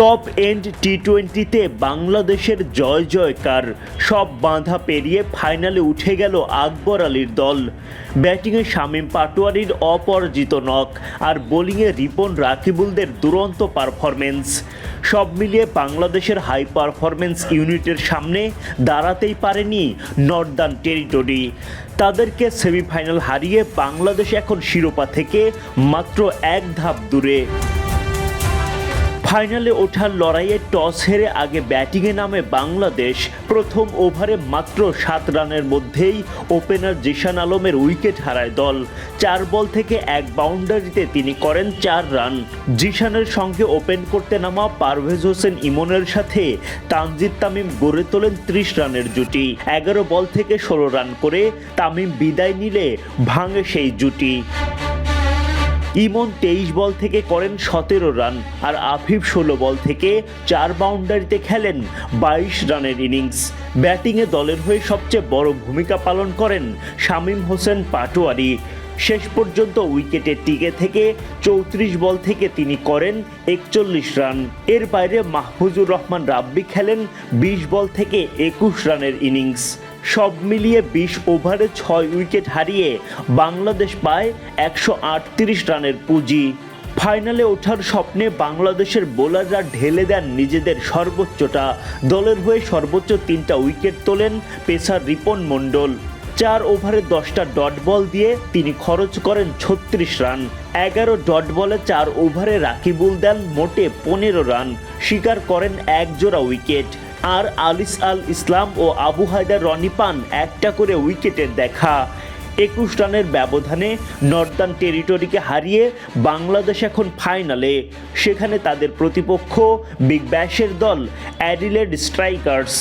Top and টি টোয়েন্টিতে বাংলাদেশের জয় জয়কার। সব বাঁধা পেরিয়ে ফাইনালে উঠে গেল আকবর আলীর দল। ব্যাটিংয়ে শামীম পাটোয়ারির অপরাজিত নক আর বোলিংয়ে রিপন রাকিবুলদের দুরন্ত পারফরমেন্স সব মিলিয়ে বাংলাদেশের হাই পারফরমেন্স ইউনিটের সামনে দাঁড়াতেই পারেনি নর্দার্ন টেরিটরি। তাদেরকে সেমিফাইনাল হারিয়ে বাংলাদেশ এখন শিরোপা থেকে মাত্র এক ধাপ দূরে। ফাইনালে ওঠার লড়াইয়ে টস হেরে আগে ব্যাটিংয়ে নামে বাংলাদেশ। প্রথম ওভারে মাত্র সাত রানের মধ্যেই ওপেনার জিশান আলমের উইকেট হারায় দল। চার বল থেকে এক বাউন্ডারিতে তিনি করেন চার রান। জিশানের সঙ্গে ওপেন করতে নামা পারভেজ হোসেন ইমনের সাথে তানজিদ তামিম গড়ে তোলেন ত্রিশ রানের জুটি। এগারো বল থেকে ষোলো রান করে তামিম বিদায় নিলে ভাঙে সেই জুটি। ইমন তেইশ বল থেকে করেন সতেরো রান আর আফিফ ষোলো বল থেকে চার বাউন্ডারিতে খেলেন বাইশ রানের ইনিংস। ব্যাটিংয়ে দলের হয়ে সবচেয়ে বড় ভূমিকা পালন করেন শামীম হোসেন পাটোয়ারি। শেষ পর্যন্ত উইকেটে টিকে থেকে চৌত্রিশ বল থেকে তিনি করেন একচল্লিশ রান। এর বাইরে মাহফুজুর রহমান রাব্বি খেলেন বিশ বল থেকে একুশ রানের ইনিংস। সব মিলিয়ে বিশ ওভারে ছয় উইকেট হারিয়ে বাংলাদেশ পায় একশো আটত্রিশ রানের পুঁজি। ফাইনালে ওঠার স্বপ্নে বাংলাদেশের বোলাররা ঢেলে দেন নিজেদের সর্বোচ্চটা। দলের হয়ে সর্বোচ্চ তিনটা উইকেট তোলেন পেসার রিপন মণ্ডল। চার ওভারে দশটা ডট বল দিয়ে তিনি খরচ করেন ছত্রিশ রান। এগারো ডট বলে চার ওভারে রাকিবুল দেন মোটে পনেরো রান। শিকার করেন এক জোড়া উইকেট। আর আলিস আল ইসলাম ও আবু হায়দার রনি পান একটা করে উইকেটের দেখা। একুশ রানের ব্যবধানে নর্দার্ন টেরিটরিকে হারিয়ে বাংলাদেশ এখন ফাইনালে। সেখানে তাদের প্রতিপক্ষ বিগ ব্যাশের দল অ্যাডিলেড স্ট্রাইকার্স।